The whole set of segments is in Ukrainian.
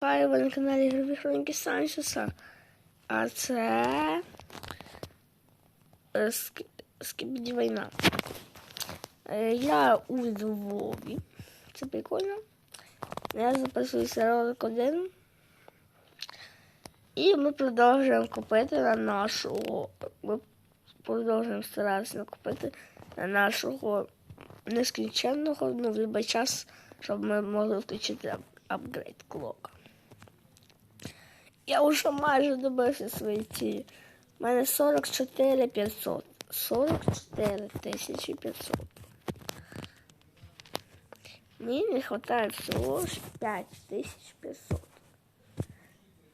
Хай ви на каналі Ігрові Хроніки Санчеса. А це е, Ск- Скібіді війна. Е, Я у Львові. Це прикольно. Я записуюся ролик один. І ми продовжуємо купити на нашого. Ми продовжуємо старатися накупити на нашого нескінченного, ну, в час, щоб ми могли включити апгрейд клока. Я вже майже добився своєї цілі. У мене 44 500. 44 тисячі 500. Мені не вистачає всього ж 5 тисяч 500.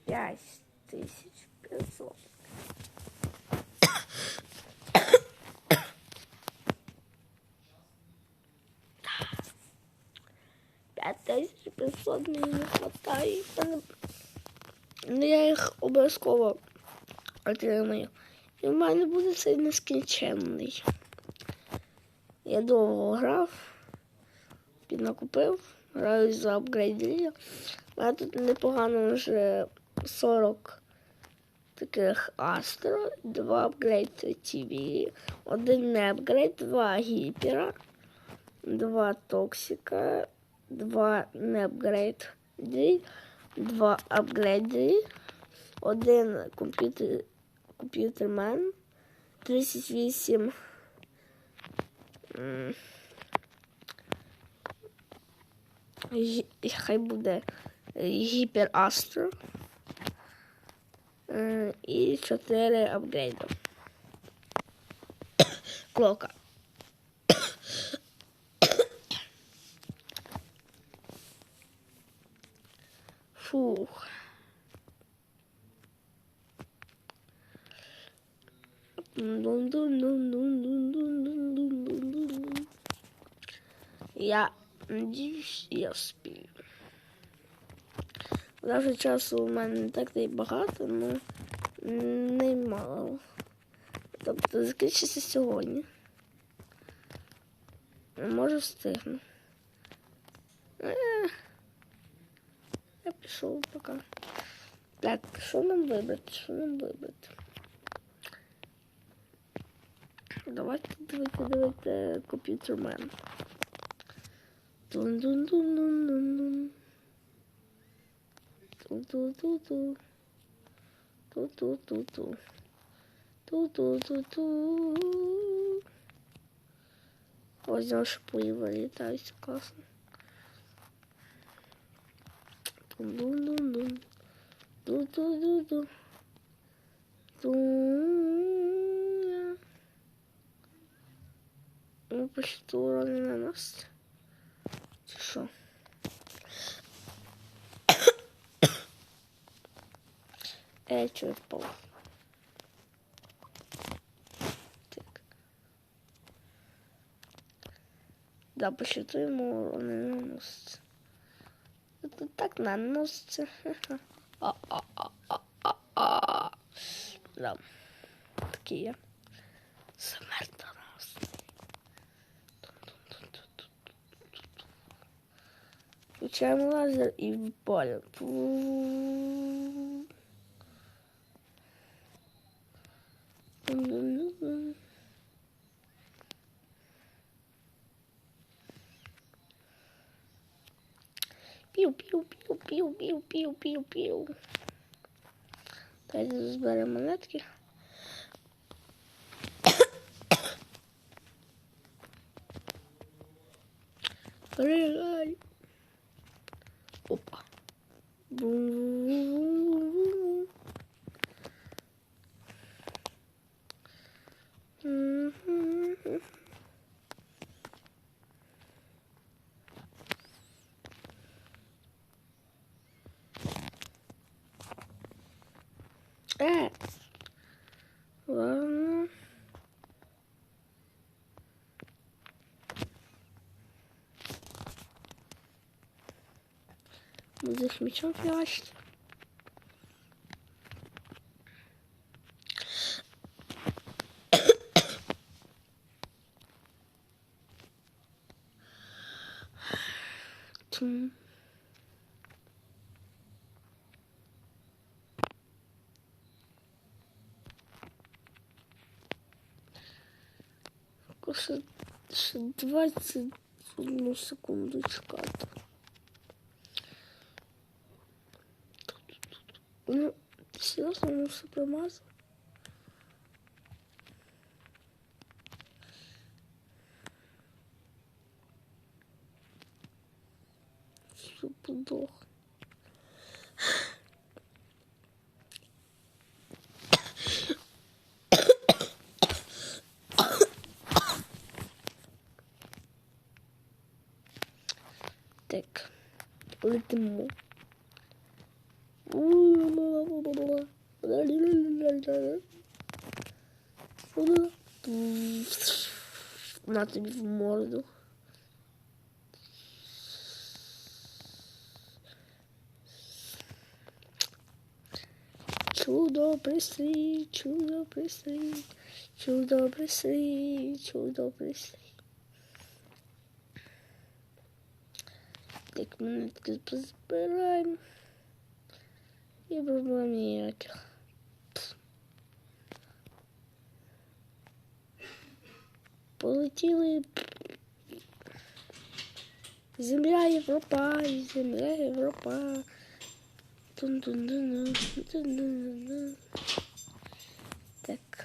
5 тисяч 500. П'ять тисяч 500 мені не вистачає. Ну, я їх обов'язково отримаю. І в мене буде цей нескінченний. Я довго грав, піднакупив, граю за апгрейдерів. У мене тут непогано вже 40 таких Астро, два апгрейд TV, один не апгрейд, два гіпера, два токсика, два не апгрейд, два апгрейди, один комп'ютер, комп'ютермен, 38 м, хай буде е, Гіпер Астро е, і 4 апгрейда. Клока. Я надіюсь, я спію. Даже часу у мене не так та й багато, ну немало. Тобто закінчиться сьогодні. Може встигну. Я пішов поки. Так, що нам вибрати? Що нам вибрати? Давайте давайте, давайте комп'ютермен. Ту-ту-ту-ту. Ту-ту-ту-ту. Ту-ту-ту-ту. Ось наши пули вылетают, классно. Ту-ду-ду-ду. Ту-ду-ду-ду. Ту-ду-ду-ду. Э, выпустил урон на наносит. Тише. Эй, чё это было? Так. Да, посчитаю ему урон на наносится. Это так наносится. А-а-а-а-а-а. Да. Такие. Chamamos e bola Piu, piu, piu, piu, piu, piu, piu, piu. Traz os baromanetки. Obrigado. Wow. mit sich Mädchen vielleicht. Hm. Двадцять одну секунду чекати. Ну, серйозно, ну все промазав. Все. Так, летимо. На тобі в морду. Чудо пристрій, чудо пристрій, чудо пристрій, чудо пристрій. Так, монетки позбираємо. І проблем ніяких. Полетіли. Земля Європа, земля Європа. Тун-тун-тун-тун, тун-тун-тун-тун. Так.